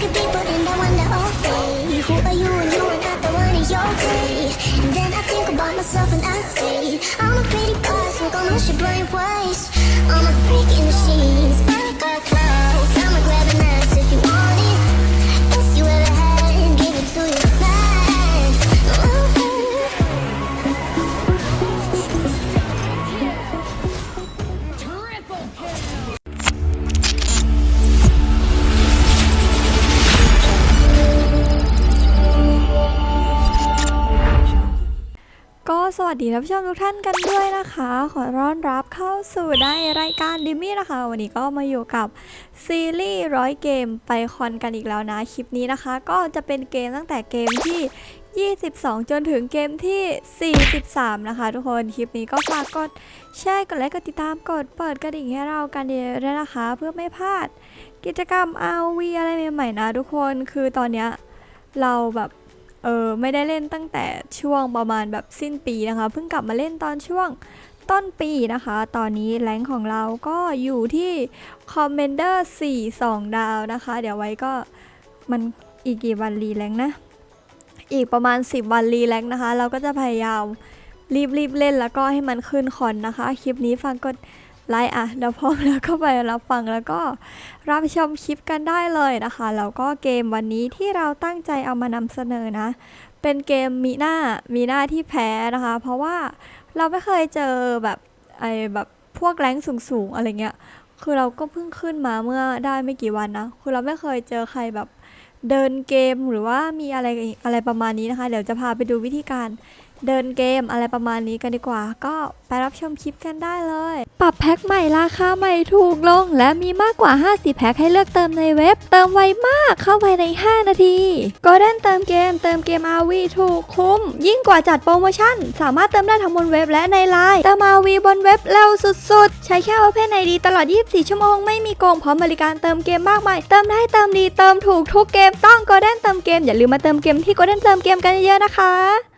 look people and I wonder, who are you and you are not the one in your. And then I think about myself and I say, I'm a pretty boss, look on your brain waste. I'm a freak in วัสดีท่านผู้ชมทุกท่านกันด้วยนะคะ ขอต้อนรับเข้าสู่ในรายการดิมี่นะคะ วันนี้ก็มาอยู่กับซีรีส์ร้อยเกมไปคอนกันอีกแล้วนะ คลิปนี้นะคะ ก็จะเป็นเกมตั้งแต่เกมที่ 22 จนถึงเกมที่ 43 นะคะ ทุกคนคลิปนี้ก็ฝากกดแชร์กดไลค์กดติดตามกดเปิดกระดิ่งให้เรากันเยอะๆด้วยนะคะ เพื่อไม่พลาดกิจกรรม RV อะไรใหม่ๆนะ ทุกคนคือตอนเนี้ยเราแบบ เออไม่ได้เล่นตั้งแต่ช่วงประมาณแบบสิ้นปีนะคะ เพิ่งกลับมาเล่นตอนช่วงต้นปีนะคะ ตอนนี้แรงของเราก็อยู่ที่ Commander 4 2 ดาวนะคะ เดี๋ยวไว้ก็มันอีกกี่วันรีแรงนะ อีกประมาณ 10 วันรีแรงนะคะ เราก็จะพยายามรีบรีบๆเล่นแล้วก็ให้มันขึ้นคอนนะคะ คลิปนี้ฟังกด ไลค์อะเดี๋ยวพร้อมแล้วก็ไปรับฟังแล้วก็รับชมคลิปกันได้เลยนะคะ แล้วก็เกมวันนี้ที่เราตั้งใจเอามานำเสนอนะ เป็นเกมมีหน้ามีหน้าที่แพ้นะคะ เพราะว่าเราไม่เคยเจอแบบไอ้แบบพวกแรงสูงๆอะไรเงี้ยคือเราก็เพิ่งขึ้นมาเมื่อได้ไม่กี่วันนะ คือเราไม่เคยเจอใครแบบเดินเกมหรือว่ามีอะไรอะไรประมาณนี้นะคะ เดี๋ยวจะพาไปดูวิธีการ เดินเกมอะไรประมาณนี้กันดีกว่า ก็ไปรับชมคลิปกันได้เลย ปรับแพ็คใหม่ราคาใหม่ถูกลง และมีมากกว่า 50 แพ็คให้เลือกเติมในเว็บ เติมไวมากเข้าภายใน 5 นาทีก็เล่นเติมเกมเติมเกม RV ถูกคุ้ม ยิ่งกว่าจัดโปรโมชั่น สามารถเติมได้ทั้งบนเว็บและในไลน์เติม RV บนเว็บเร็วสุดๆ ใช้แค่ Open ID ตลอด 24 ชั่วโมงไม่มีโกงพร้อมบริการเติมเกมมากมายเติมได้เติมดีเติมถูกทุกเกมต้องก็เล่นเติมเกมอย่าลืมมาเติมเกมที่ก็เล่นเติมเกมกันเยอะๆนะคะ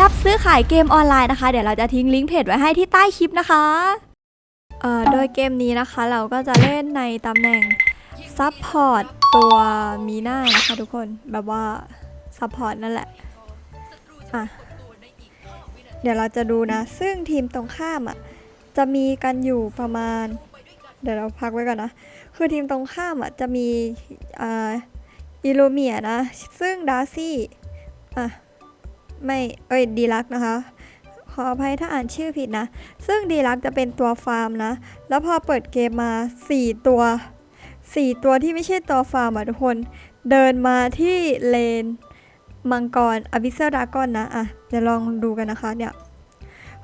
รับซื้อขายเกมออนไลน์นะคะ เดี๋ยวเราจะทิ้งลิงก์เพจไว้ให้ที่ใต้คลิปนะคะเอ่อโดยเกมนี้นะคะเราก็จะเล่นในตำแหน่งซับพอร์ตตัวมีหน้านะคะทุกคนแบบว่าซับพอร์ตนั่นแหละอะเดี๋ยวเราจะดูนะ ซึ่งทีมตรงข้ามอะจะมีกันอยู่ประมาณ เดี๋ยวเราพักไว้ก่อนนะ คือทีมตรงข้ามอะจะมีอ่าอิลูเมียนะ ซึ่งดาร์ซี่อะ ไม่เอ้ยดีลักนะคะ ขออภัยถ้าอ่านชื่อผิดนะ ซึ่งดีลักจะเป็นตัวฟาร์มนะ แล้วพอเปิดเกมมา 4 ตัว 4 ตัวที่ไม่ใช่ตัวฟาร์มอะทุกคน เดินมาที่เลนมังกรอ b ิเซ l ดากอนนะอะเดี๋ยวลองดูกันนะคะเนี่ย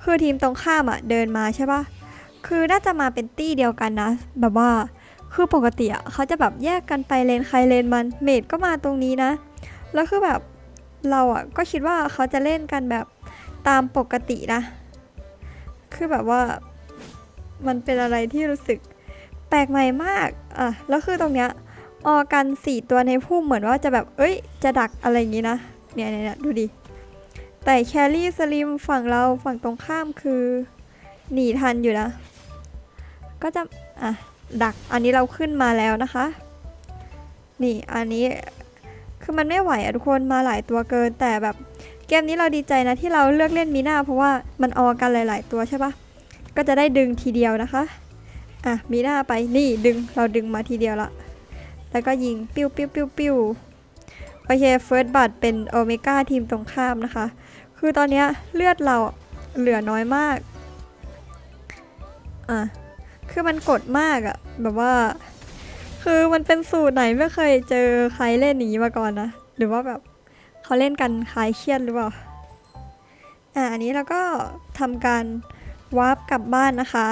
คือทีมตรงข้ามอะเดินมาใช่ปะคือน่าจะมาเป็นตี้เดียวกันนะ แบบว่าคือปกติอะเขาจะแบบแยกกันไปเลนใครเลนมันเมดก็มาตรงนี้นะ แล้วคือแบบ เราอะก็คิดว่าเขาจะเล่นกันแบบตามปกตินะ คือแบบว่ามันเป็นอะไรที่รู้สึกแปลกใหม่มากอะแล้วคือตรงเนี้ยออกันสี่ตัวในพุ่มเหมือนว่าจะแบบ เอ้ย จะดักอะไรอย่างงี้นะ เนี่ยเนี่ยดูดิ แต่แครี่สลิมฝั่งเราฝั่งตรงข้ามคือ หนีทันอยู่นะ ก็จะ อะ ดัก อันนี้เราขึ้นมาแล้วนะคะ นี่ อันนี้ คือมันไม่ไหวอะทุกคนมาหลายตัวเกิน แต่แบบเกมนี้เราดีใจนะที่เราเลือกเล่นมีหน้าเพราะว่ามันออกันหลาย ๆ ตัวใช่ปะก็จะได้ดึงทีเดียวนะคะอะมีหน้าไปนี่ดึงเราดึงมาทีเดียวละแล้วก็ยิงปิ้วปิ้วปิ้วปิ้วโอเคเฟิร์สบัตเป็นโอเมก้าทีมตรงข้ามนะคะ คือตอนนี้เลือดเราเหลือน้อยมากอะคือมันกดมากอะแบบว่า คือมันเป็นสูตรไหนไม่เคยเจอใครเล่นอย่างนี้มาก่อนนะ หรือว่าแบบเขาเล่นกันคลายเครียดหรือเปล่า อะอันนี้เราก็ทำการวาร์ปกลับบ้านนะคะ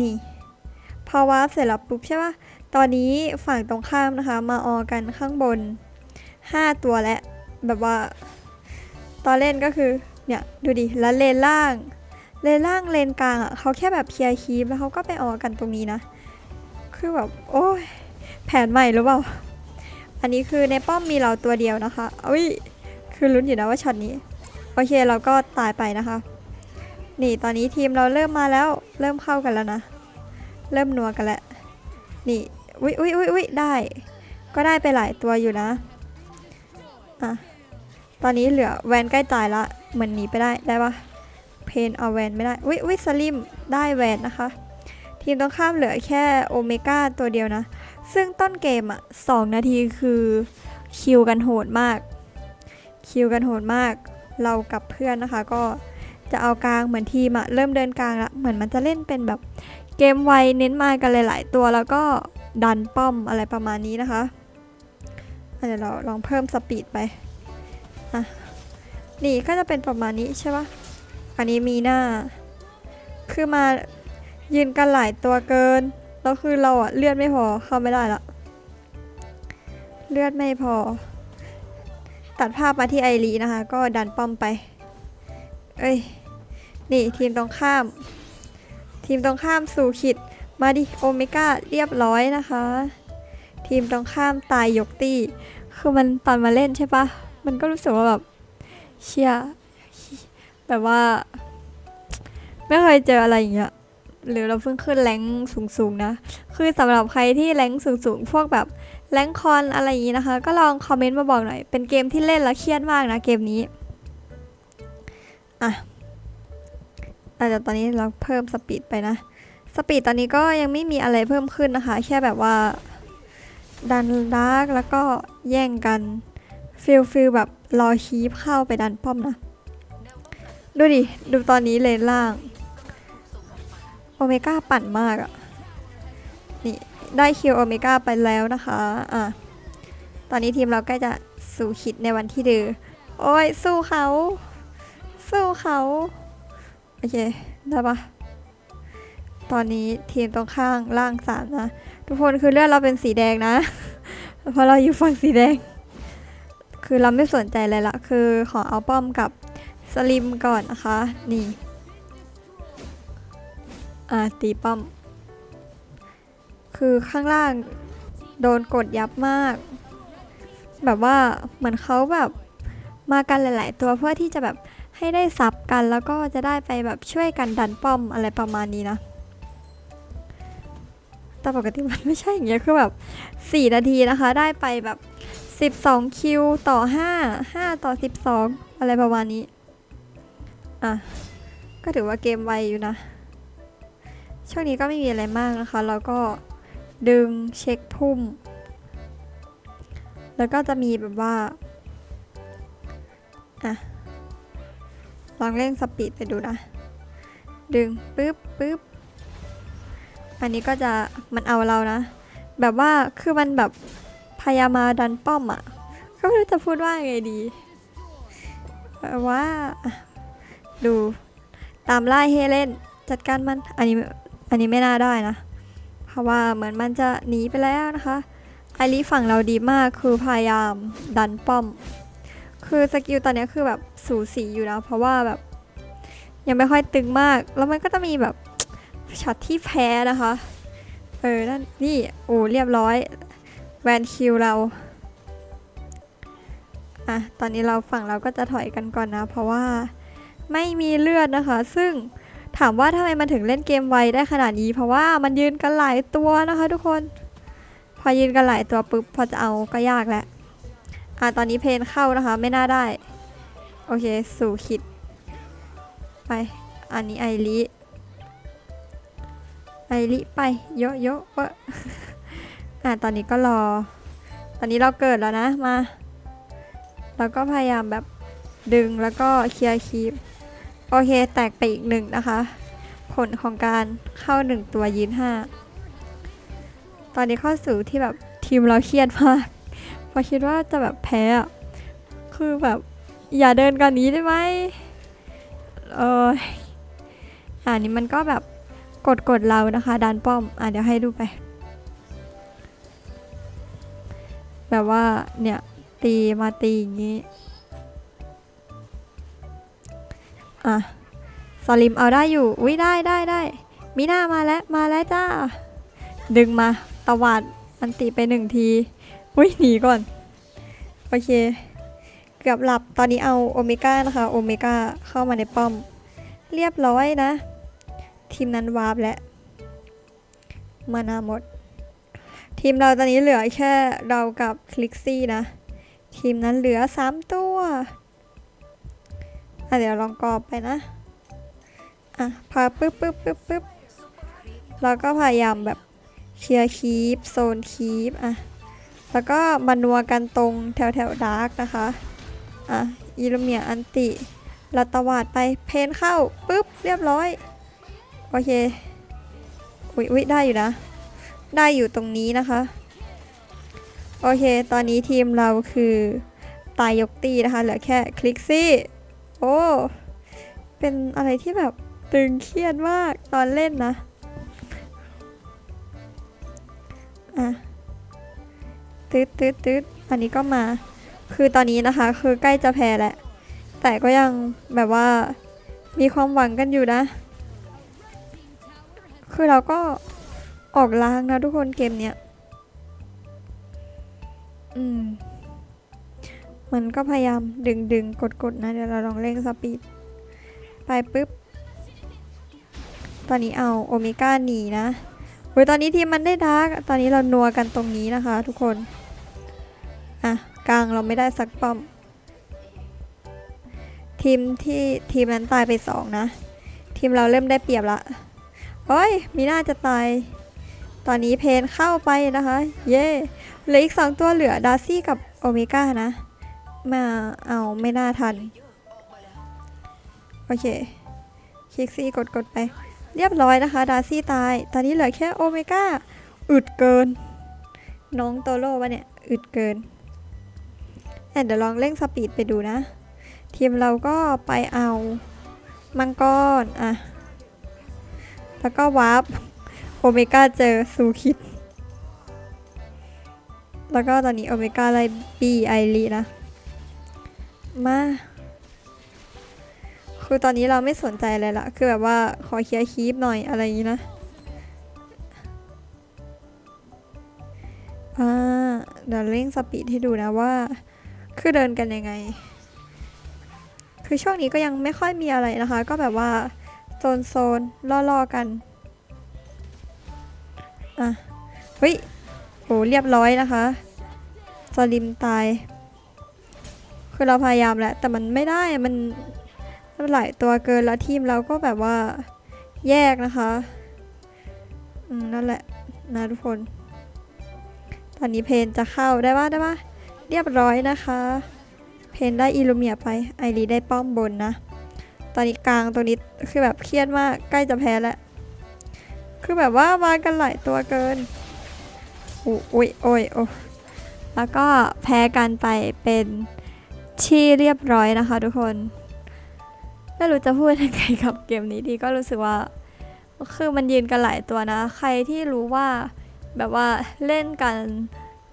นี่ พอวาร์ปเสร็จแล้วปุ๊บใช่ปะตอนนี้ฝั่งตรงข้ามนะคะ มาออกันข้างบน 5 ตัวและ แบบว่า ตอนเล่นก็คือเนี่ยดูดิ แล้วเลนล่าง เลนล่างเลนกลางอะเขาแค่แบบเคลียร์คีปแล้วเขาก็ไปออกันตรงนี้นะ คือแบบ โอ้ย แผนใหม่หรือเปล่า อันนี้คือในป้อมมีเราตัวเดียวนะคะอุ้ย คือลุ้นอยู่นะว่าช็อตนี้ โอเคเราก็ตายไปนะคะ นี่ตอนนี้ทีมเราเริ่มมาแล้ว เริ่มเข้ากันแล้วนะ เริ่มนัวกันแล้ว นี่อุ้ยอุ้ยอุ้ยอุ้ยได้ ก็ได้ไปหลายตัวอยู่นะ อะ ตอนนี้เหลือแวนใกล้ตายละ เหมือนหนีไปได้ ได้ปะเพนเอาแวนไม่ได้ อุ้ยอุ้ยสลิม ได้แวนนะคะ ทีมตรงข้ามเหลือแค่โอเมก้าตัวเดียวนะ ซึ่งต้นเกมอะสองนาทีคือคิวกันโหดมาก คิวกันโหดมาก เรากับเพื่อนนะคะ ก็จะเอากลางเหมือนทีมอะเริ่มเดินกลางละเหมือนมันจะเล่นเป็นแบบเกมไวเน้นมากันหลาย ๆ ตัวแล้วก็ดันป้อมอะไรประมาณนี้นะคะอะเดี๋ยวเราลองเพิ่มสปีดไปอะนี่ก็จะเป็นประมาณนี้ใช่ปะอันนี้มีหน้า คือมา ยืนกันหลายตัวเกิน แล้วคือเราอะเลือดไม่พอเข้าไม่ได้ละเลือดไม่พอ ตัดภาพมาที่ไอรีนะคะ ก็ดันป้อมไป เอ้ย นี่ทีมตรงข้าม ทีมตรงข้ามสู่ขิด มาดิโอเมก้าเรียบร้อยนะคะ ทีมตรงข้ามตายยกตีคือมันตอนมาเล่นใช่ปะ มันก็รู้สึกว่าแบบเชียแบบว่า ไม่เคยเจออะไรอย่างเงี้ย หรือเราเพิ่งขึ้นแรงสูงๆนะ คือสำหรับใครที่แรงสูงๆ พวกแบบแรงคอนอะไรอย่างงี้นะคะ ก็ลองคอมเมนต์มาบอกหน่อย เป็นเกมที่เล่นแล้วเครียดมากนะเกมนี้ อะอาจจะตอนนี้เราเพิ่มสปีดไปนะ สปีดตอนนี้ก็ยังไม่มีอะไรเพิ่มขึ้นนะคะ แค่แบบว่า ดันดาร์กแล้วก็แย่งกันฟิลฟิลแบบรอคีฟเข้าไปดันป้อมนะ ดูดิ ดูตอนนี้เลนล่าง โอเมก้าปั่นมากอะนี่ได้คิวโอเมก้าไปแล้วนะคะอะตอนนี้ทีมเราใกล้จะสู่ขิดในวันที่ดือโอ้ยสู้เขา สู้เขาโอเคได้ปะตอนนี้ทีมตรงข้างล่างสามนะ ทุกคนคือเลือดเราเป็นสีแดงนะ เพราะเราอยู่ฝั่งสีแดง คือเราไม่สนใจเลยละคือขอเอาป้อมกับสลิมก่อนนะคะ นี่ อ่าตีป้อม คือข้างล่างโดนกดยับมาก แบบว่าเหมือนเขาแบบมากันหลาย ๆ ตัวเพื่อที่จะแบบให้ได้ซับกันแล้วก็จะได้ไปแบบช่วยกันดันป้อมอะไรประมาณนี้นะ แต่ปกติมันไม่ใช่อย่างเงี้ยคือแบบ 4 นาทีนะคะ ได้ไปแบบ 12 คิวต่อ 5 5 ต่อ 12 อะไรประมาณนี้ อะ ก็ถือว่าเกมไวอยู่นะ ช่วงนี้ก็ไม่มีอะไรมากนะคะ แล้วก็ดึงเช็คพุ่ม แล้วก็จะมีแบบว่า อะ ลองเร่งสปีดไปดูนะ ดึงปึ๊บปึ๊บ อันนี้ก็จะมันเอาเรานะ แบบว่าคือมันแบบพยายามมาดันป้อมอะ่ะ ก็ไม่รู้จะพูดว่าไงดีแบบว่าดูตามไล่เฮเลนจัดการมัน อันนี้ อันนี้ไม่น่าได้นะ เพราะว่าเหมือนมันจะหนีไปแล้วนะคะไอรีฝั่งเราดีมากคือพยายามดันป้อม คือสกิลตอนนี้คือแบบสูสีอยู่นะ เพราะว่าแบบยังไม่ค่อยตึงมาก แล้วมันก็จะมีแบบช็อตที่แพ้นะคะ เออ นั่น นี่ โอ้ เรียบร้อย แวนคิวเรา อะ ตอนนี้เราฝั่งเราก็จะถอยกันก่อนนะ เพราะว่าไม่มีเลือดนะคะ ซึ่ง ถามว่าทำไมมันถึงเล่นเกมไวได้ขนาดนี้ เพราะว่ามันยืนกันหลายตัวนะคะทุกคน พอยืนกันหลายตัวปุ๊บพอจะเอาก็ยากแหละอะตอนนี้เพนเข้านะคะไม่น่าได้ โอเคสู่คิด ไป อันนี้ไอริไอริไปโยโยเอะอะตอนนี้ก็รอ ตอนนี้เราเกิดแล้วนะมา เราก็พยายามแบบดึงแล้วก็เคลียร์คีป โอเค แตกไปอีกหนึ่งนะคะ ผลของการเข้าหนึ่งตัวยืนห้าตอนนี้เข้าสู่ที่แบบทีมเราเครียดมากพราะคิดว่าจะแบบแพ้อะคือแบบอย่าเดินกันนี้ได้ไหมเอออันนี้มันก็แบบกดกดเรานะคะดันป้อม อะเดี๋ยวให้ดูไป แบบว่าเนี่ยตีมาตีอย่างนี้ อะสลิมเอาได้อยู่อุ้ยได้ได้ได้มีหน้ามาแล้วมาแล้วจ้า ดึงมาตวาดอันติไปหนึ่งทีอุ้ยหนีก่อน โอเค เกือบหลับตอนนี้เอาโอเมก้านะคะโอเมก้าเข้ามาในป้อม เรียบร้อยนะ ทีมนั้นวาร์ปแล้วมานาหมด ทีมเราตอนนี้เหลือแค่เรากับคลิกซี่นะ ทีมนั้นเหลือ 3 ตัว อะเดี๋ยวลองกรอบไปนะ อะพาปึ๊บปึ๊บปึ๊บปึ๊บเราก็พยายามแบบเคลียร์คีปโซนคีปอะ แล้วก็มานัวกันตรงแถวแถวดาร์กนะคะ อะอีลูเมียอันติเราตวาดไปเพนเข้าปึ๊บเรียบร้อย โอเค อุ๊ยอุ๊ยได้อยู่นะ ได้อยู่ตรงนี้นะคะ โอเค ตอนนี้ทีมเราคือตายยกตีนะคะ เหลือแค่คลิกซี่ โอ้ เป็นอะไรที่แบบตึงเครียดมากตอนเล่นนะ อะตืดตืดตืดอันนี้ก็มา คือตอนนี้นะคะ คือใกล้จะแพ้แหละ แต่ก็ยังแบบว่ามีความหวังกันอยู่นะ คือเราก็ออกล้างนะทุกคนเกมเนี้ย อืม มันก็พยายามดึงดึงกดกดนะเดี๋ยวเราลองเร่งสปีดไปปุ๊บ ตอนนี้เอาโอเมก้าหนีนะโอ้ยตอนนี้ทีมมันได้ดาร์กตอนนี้เรานัวกันตรงนี้นะคะ ทุกคน อะกลางเราไม่ได้สักป้อม ทีมที่ทีมนั้นตายไปสองนะ ทีมเราเริ่มได้เปรียบละโอ้ยมีน่าจะตาย ตอนนี้เพนเข้าไปนะคะ เย่เหลืออีกสองตัวเหลือดาร์ซี่กับโอเมก้านะ มาเอาไม่น่าทัน โอเคคลิกซี่กดกดไป เรียบร้อยนะคะ ดาร์ซี่ตาย ตอนนี้เหลือแค่โอเมก้า อึดเกิน น้องโตโร่ปะเนี่ย อึดเกินแอนเดี๋ยวลองเร่งสปีดไปดูนะ ทีมเราก็ไปเอา มังกรอะ แล้วก็วาร์ปโอเมก้าเจอซูคิด แล้วก็ตอนนี้โอเมก้าไล่บีไอรีนะ มา คือตอนนี้เราไม่สนใจอะไรละ คือแบบว่าขอเคลียร์คีปหน่อยอะไรอย่างนี้นะ อ่า เดี๋ยวเร่งสปีดให้ดูนะว่า คือเดินกันยังไง คือช่วงนี้ก็ยังไม่ค่อยมีอะไรนะคะ ก็แบบว่าโซนโซนล่อๆกัน อะเฮ้ยโอ้เรียบร้อยนะคะสลิมตาย คือเราพยายามแหละแต่มันไม่ได้มันมันหลายตัวเกินแล้วทีมเราก็แบบว่าแยกนะคะอืมนั่นแหละนะทุกคน ตอนนี้เพนจะเข้าได้ปะได้ปะเรียบร้อยนะคะ เพนได้อิลูเมียไปไอรีได้ป้อมบนนะ ตอนนี้กลางตัวนี้คือแบบเครียดมากใกล้จะแพ้แล้วคือแบบว่ามากันหลายตัวเกินอุอุ้ยโอ้ยโอ้แล้วก็แพ้กันไปเป็น ที่เรียบร้อยนะคะทุกคน ไม่รู้จะพูดยังไงกับเกมนี้ดีก็รู้สึกว่า คือมันยืนกันหลายตัวนะ ใครที่รู้ว่าแบบว่าเล่นกัน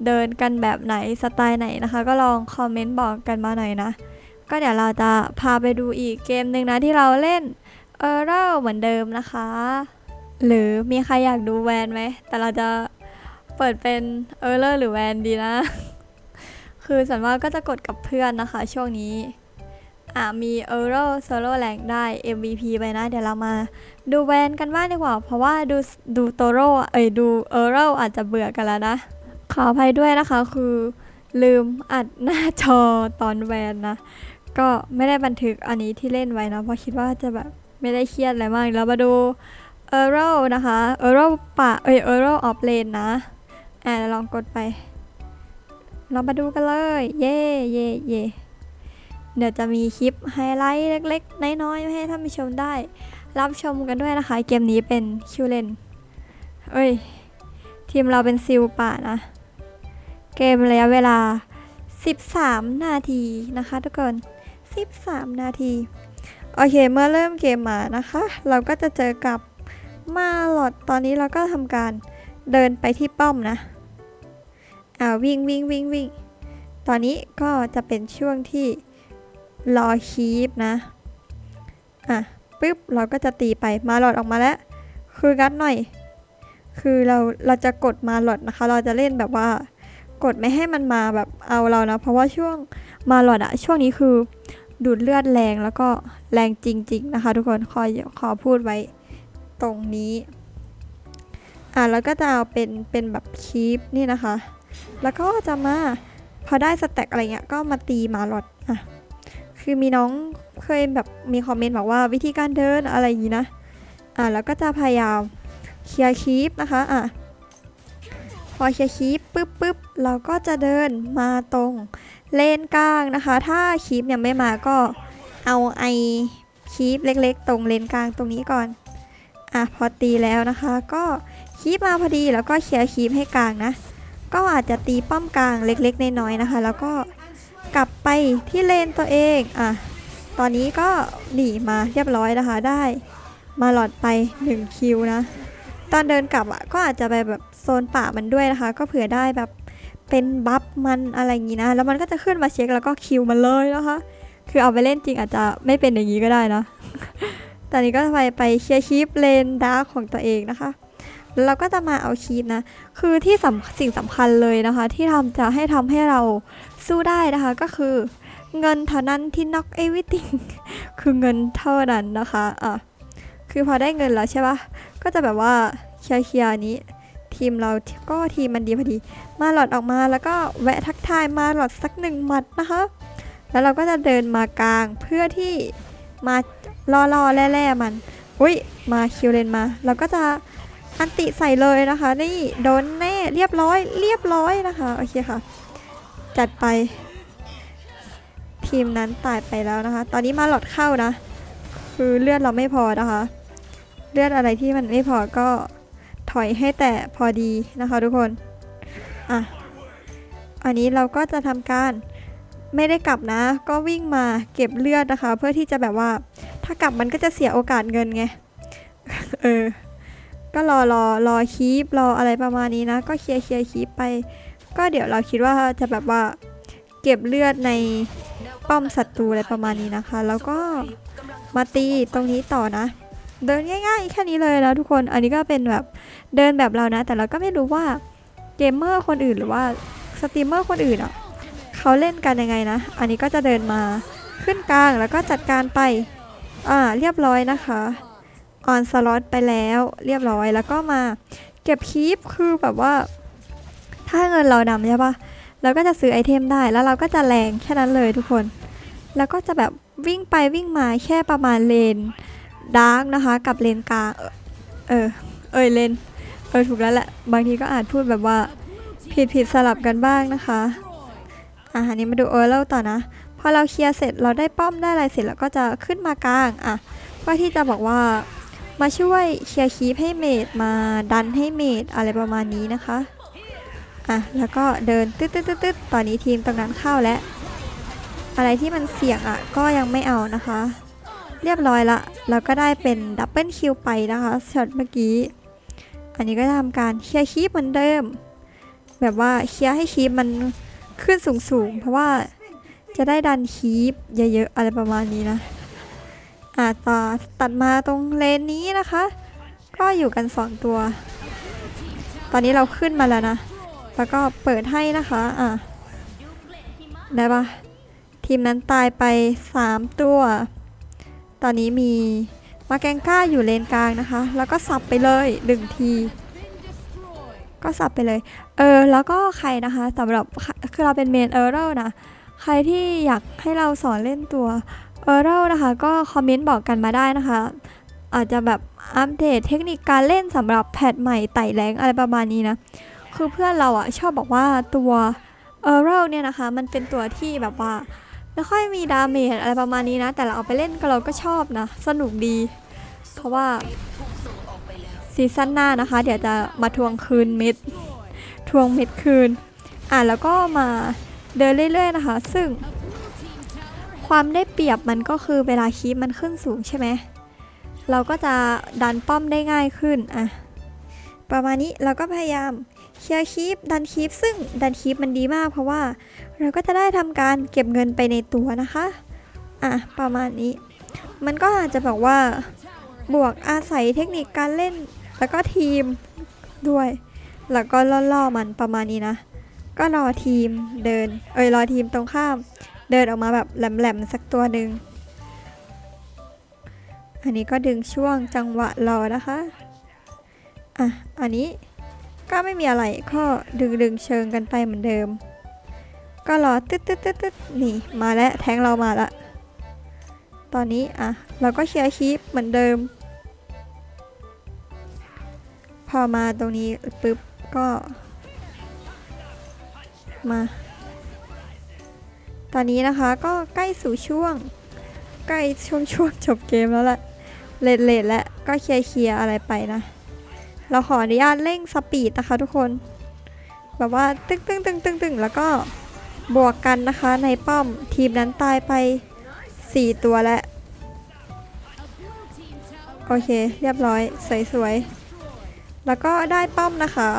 เดินกันแบบไหนสไตล์ไหนนะคะ ก็ลองคอมเมนต์บอกกันมาหน่อยนะ ก็เดี๋ยวเราจะพาไปดูอีกเกมหนึ่งนะที่เราเล่นเออเราเหมือนเดิมนะคะ หรือมีใครอยากดูแวนไหม แต่เราจะเปิดเป็นเออเลอร์หรือแวนดีนะ คือส่วนมากก็จะกดกับเพื่อนนะคะ ช่วงนี้อะมีเออร์เรลโซโล่แรงได้ MVP ไปนะ เดี๋ยวเรามาดูแวนกันบ้างดีกว่า เพราะว่าดูดูโตโร่เอ้ยดูเออร์เรลอาจจะเบื่อกันแล้วนะ ขออภัยด้วยนะคะคือลืมอัดหน้าจอตอนแวนนะ ก็ไม่ได้บันทึกอันนี้ที่เล่นไว้นะ เพราะคิดว่าจะแบบไม่ได้เครียดอะไรมากแล้วมาดูเออร์เรลนะคะเออร์เรลป่าเอ้ยเออร์เรลออฟเลนนะอ่าลองกดไป เรามาดูกันเลย เย่เย่เย่เดี๋ยวจะมีคลิปไฮไลท์เล็กๆ น้อยๆให้ท่านผู้ชมได้ รับชมกันด้วยนะคะ เกมนี้เป็นคิวเลนเอ้ย ทีมเราเป็นซิลป่านะ เกมระยะเวลา 13 นาทีนะคะทุกคน 13 นาที โอเค เมื่อเริ่มเกมมานะคะ เราก็จะเจอกับมาหลอดตอนนี้เราก็ทำการเดินไปที่ป้อมนะ อ่าวิ่งวิ่งวิ่งวิ่งตอนนี้ก็จะเป็นช่วงที่รอคีปนะ อะปึ๊บเราก็จะตีไปมาหลอดออกมาแล้ว คืองัดหน่อย คือเราเราจะกดมาหลอดนะคะ เราจะเล่นแบบว่ากดไม่ให้มันมาแบบเอาเรานะ เพราะว่าช่วงมาหลอดอะช่วงนี้คือดูดเลือดแรงแล้วก็แรงจริง ๆ นะคะ ทุกคนขอขอพูดไว้ตรงนี้ อะแล้วก็จะเอาเป็นเป็นแบบคีปนี่นะคะ แล้วก็จะมาพอได้สแต็กอะไรเงี้ยก็มาตีมาหลอดอะคือมีน้องเคยแบบมีคอมเมนต์บอกว่าวิธีการเดินอะไรอย่างนี้นะอะแล้วก็จะพยายามเคลียร์คีปนะคะอะพอเคลียร์คีปปุ๊บปุ๊บเราก็จะเดินมาตรงเลนกลางนะคะ ถ้าคีปยังไม่มาก็เอาไอคีปเล็กๆ ตรงเลนกลางตรงนี้ก่อนอะพอตีแล้วนะคะ ก็คีปมาพอดีแล้วก็เคลียร์คีปให้กลางนะ ก็อาจจะตีป้อมกลางเล็กๆน้อยๆนะคะ แล้วก็กลับไปที่เลนตัวเองอะตอนนี้ก็หนีมาเรียบร้อยนะคะได้ มาหลอดไป 1 คิวนะ ตอนเดินกลับอะก็อาจจะไปแบบโซนป่ามันด้วยนะคะ ก็เผื่อได้แบบเป็นบัฟมันอะไรอย่างงี้นะ แล้วมันก็จะขึ้นมาเช็คแล้วก็คิวมันเลยนะคะ คือเอาไปเล่นจริงอาจจะไม่เป็นอย่างนี้ก็ได้นะ ตอนนี้ก็ไปไปเคลียร์คีปเลนดาร์ของตัวเองนะคะ เราก็จะมาเอาคีปนะ คือที่สำสิ่งสำคัญเลยนะคะ ที่ทำจะให้ทำให้เราสู้ได้นะคะก็คือเงินเท่านั้นที่ knock everything คือเงินเท่านั้นนะคะอะคือพอได้เงินแล้วใช่ปะก็จะแบบว่าเคลียร์เคลียร์นี้ ทีมเราก็ทีมมันดีพอดี มาหลอดออกมาแล้วก็แวะทักทายมาหลอดสักหนึ่งหมัดนะคะ แล้วเราก็จะเดินมากลางเพื่อที่มาล่อล่อแล่ๆมัน อุ้ยมาคิวเลนมา เราก็จะ อันติใส่เลยนะคะ นี่โดนแน่เรียบร้อย เรียบร้อยนะคะโอเคค่ะ จัดไป ทีมนั้นตายไปแล้วนะคะ ตอนนี้มาหลอดเข้านะ คือเลือดเราไม่พอนะคะ เลือดอะไรที่มันไม่พอก็ถอยให้แต่พอดีนะคะทุกคนอะอันนี้เราก็จะทำการไม่ได้กลับนะ ก็วิ่งมาเก็บเลือดนะคะ เพื่อที่จะแบบว่า ถ้ากลับมันก็จะเสียโอกาสเงินไง เออ ก็รอรอรอคีปรออะไรประมาณนี้นะ ก็เคลียร์เคลียร์คีปไป ก็เดี๋ยวเราคิดว่าจะแบบว่าเก็บเลือดในป้อมศัตรูอะไรประมาณนี้นะคะ แล้วก็มาตีตรงนี้ต่อนะ เดินง่ายๆแค่นี้เลยนะทุกคนอันนี้ก็เป็นแบบเดินแบบเรานะ แต่เราก็ไม่รู้ว่าเกมเมอร์คนอื่นหรือว่าสตรีมเมอร์คนอื่นอะเขาเล่นกันยังไงนะ อันนี้ก็จะเดินมาขึ้นกลางแล้วก็จัดการไป อ่าเรียบร้อยนะคะ ออนสล็อตไปแล้วเรียบร้อยแล้วก็มาเก็บคีปคือแบบว่า ถ้าเงินเราดำใช่ปะเราก็จะซื้อไอเทมได้แล้วเราก็จะแรงแค่นั้นเลยทุกคน แล้วก็จะแบบวิ่งไปวิ่งมาแค่ประมาณเลนดาร์กนะคะ กับเลนกลางเออเออเอยเลนเออถูกแล้วแหละบางทีก็อาจพูดแบบว่าผิดผิดสลับกันบ้างนะคะอะอันนี้มาดูเออร์เล่าต่อนะพอเราเคลียร์เสร็จเราได้ป้อมได้อะไรเสร็จแล้วก็จะขึ้นมากลางอะเพื่อที่จะบอกว่า มาช่วยเคลียร์คีปให้เมดมาดันให้เมดอะไรประมาณนี้นะคะ อะ แล้วก็เดินตึ๊ดตึ๊ดตึ๊ดตึ๊ดตอนนี้ทีมตรงนั้นเข้าแล้ว อะไรที่มันเสี่ยงอะ ก็ยังไม่เอานะคะ เรียบร้อยละแล้วก็ได้เป็นดับเบิลคิวไปนะคะช็อตเมื่อกี้ อันนี้ก็ทำการเคลียร์คีปเหมือนเดิม แบบว่าเคลียร์ให้คีปมันขึ้นสูงๆ เพราะว่าจะได้ดันคีปเยอะๆ อะไรประมาณนี้นะ อ่าต่อตัดมาตรงเลนนี้นะคะ ก็อยู่กัน 2 ตัว ตอนนี้เราขึ้นมาแล้วนะ แล้วก็เปิดให้นะคะ อะ ได้ปะทีมนั้นตายไป 3 ตัว ตอนนี้มีมาแกงก้าอยู่เลนกลางนะคะ แล้วก็สับไปเลยหนึ่งที ก็สับไปเลย เออ แล้วก็ใครนะคะสำหรับ คือเราเป็นเมนเออร์เรนะ ใครที่อยากให้เราสอนเล่นตัว ออเรานะคะ ก็คอมเมนต์บอกกันมาได้นะคะ อาจจะแบบอัปเดตเทคนิคการเล่นสำหรับแพทใหม่ไต่แรงอะไรประมาณนี้นะ คือเพื่อนเราอะชอบบอกว่าตัวเออเราเนี่ยนะคะ มันเป็นตัวที่แบบว่าไม่ค่อยมีดาเมจอะไรประมาณนี้นะ แต่เราเอาไปเล่นก็เราก็ชอบนะ สนุกดี เพราะว่าซีซั่นหน้านะคะ เดี๋ยวจะมาทวงคืนเม็ดทวงเม็ดคืน อะแล้วก็มาเดินเรื่อยๆนะคะ ซึ่ง ความได้เปรียบมันก็คือเวลาคีปมันขึ้นสูงใช่ไหมเราก็จะดันป้อมได้ง่ายขึ้นอะประมาณนี้เราก็พยายามเคลียร์คีปดันคีปซึ่งดันคีปมันดีมาก เพราะว่าเราก็จะได้ทำการเก็บเงินไปในตัวนะคะอะประมาณนี้ มันก็อาจจะบอกว่าบวกอาศัยเทคนิคการเล่น แล้วก็ทีมด้วย แล้วก็ล่อๆมันประมาณนี้นะ ก็รอทีมเดิน เอ้ยรอทีมตรงข้าม เดินออกมาแบบแหลมๆสักตัวหนึ่งอันนี้ก็ดึงช่วงจังหวะรอนะคะ อะ อันนี้ก็ไม่มีอะไรก็ดึงดึงๆเชิงกันไปเหมือนเดิม ก็รอตึ๊ดตึ๊ดตึ๊ดตึ๊ดนี่มาแล้วแทงเรามาละ ตอนนี้อะเราก็เคลียร์คีปเหมือนเดิม พอมาตรงนี้ปุ๊บก็มา ตอนนี้นะคะก็ใกล้สู่ช่วง ใกล้ช่วงช่วงจบเกมแล้วแหละเลดเลดแล้วก็เคลียร์เคลียร์อะไรไปนะ เราขออนุญาตเร่งสปีดนะคะทุกคน แบบว่าตึ้งตึ้งตึ้งตึ้งตึ้งแล้วก็บวกกันนะคะในป้อมทีมนั้นตายไป 4 ตัวแล้ว โอเค เรียบร้อย สวยๆ แล้วก็ได้ป้อมนะคะ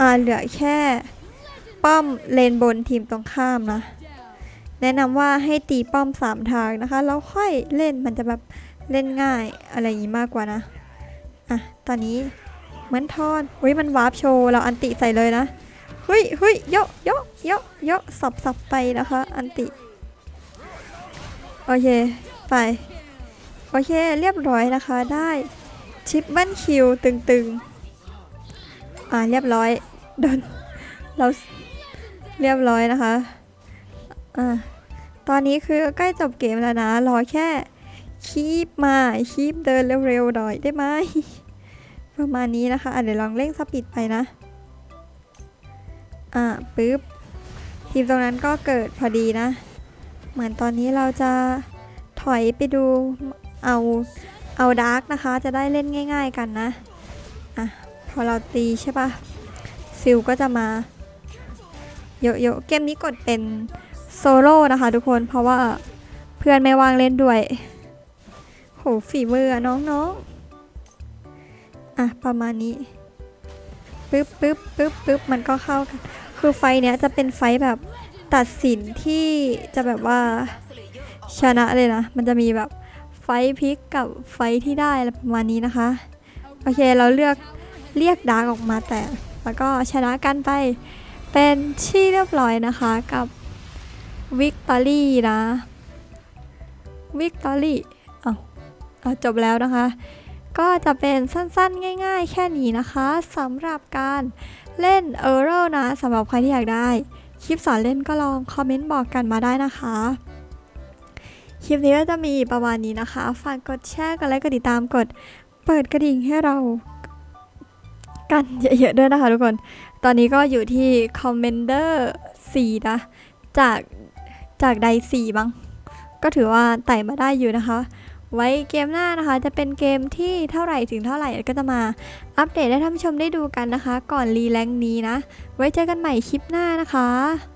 อ่าเหลือแค่ ป้อมเลนบนทีมตรงข้ามนะ แนะนำว่าให้ตีป้อม 3 ทางนะคะ แล้วค่อยเล่นมันจะแบบเล่นง่ายอะไรอย่างนี้มากกว่านะ อะ ตอนนี้เหมือนทอนเฮ้ยมันวาร์ปโชว์ เราอันติใส่เลยนะเฮ้ยเฮ้ยเยอะเยอะเยอะเยอะสับสับไปนะคะ อันติ โอเค ไป โอเค เรียบร้อยนะคะได้ชิปเปิลคิวตึงๆ อ่าเรียบร้อยโดนเรา เรียบร้อยนะคะอ่าตอนนี้คือใกล้จบเกมแล้วนะ รอแค่คีบมาคีบเดินเร็วๆหน่อยได้ไหมประมาณนี้นะคะะเดี๋ยวลองเร่งสปีดไปนะ อ่าปึ๊บ ทีมตรงนั้นก็เกิดพอดีนะ เหมือนตอนนี้เราจะถอยไปดูเอาเอาดาร์กนะคะ จะได้เล่นง่าย ๆกันนะ อะ พอเราตีใช่ปะซิลก็จะมา เยอะๆ เกมนี้กดเป็นโซโล่นะคะทุกคนเพราะว่าเพื่อนไม่ว่างเล่นด้วย โหฝีมือน้องๆ อะ ประมาณนี้ปึ๊บปึ๊บปึ๊บปึ๊บมันก็เข้ากัน คือไฟเนี้ยจะเป็นไฟแบบตัดสินที่จะแบบว่าชนะเลยนะ มันจะมีแบบไฟพลิกกับไฟที่ได้อะไรประมาณนี้นะคะ โอเคเราเลือกเรียกดาร์กออกมาแต่ แล้วก็ชนะกันไป เป็นที่เรียบร้อยนะคะกับวิกตอรี่นะวิกตอรี่เอาเอาจบแล้วนะคะ ก็จะเป็นสั้นๆ ง่ายๆ แค่นี้นะคะสำหรับการเล่นเออร์เรนะสำหรับใครที่อยากได้ คลิปสอนเล่นก็ลองคอมเมนต์บอกกันมาได้นะคะ คลิปนี้ก็จะมีประมาณนี้นะคะ ฝากกดแชร์กดไลค์กดติดตามกดเปิดกระดิ่งให้เรากันเยอะๆด้วยนะคะทุกคน ตอนนี้ก็อยู่ที่ Commander 4 นะ จากจากใด4บ้าง ก็ถือว่าไต่มาได้อยู่นะคะ ไว้เกมหน้านะคะ จะเป็นเกมที่เท่าไหร่ถึงเท่าไหร่ก็จะมาอัปเดตให้ท่านผู้ชมได้ดูกันนะคะ ก่อนรีแลงค์นี้นะ ไว้เจอกันใหม่คลิปหน้านะคะ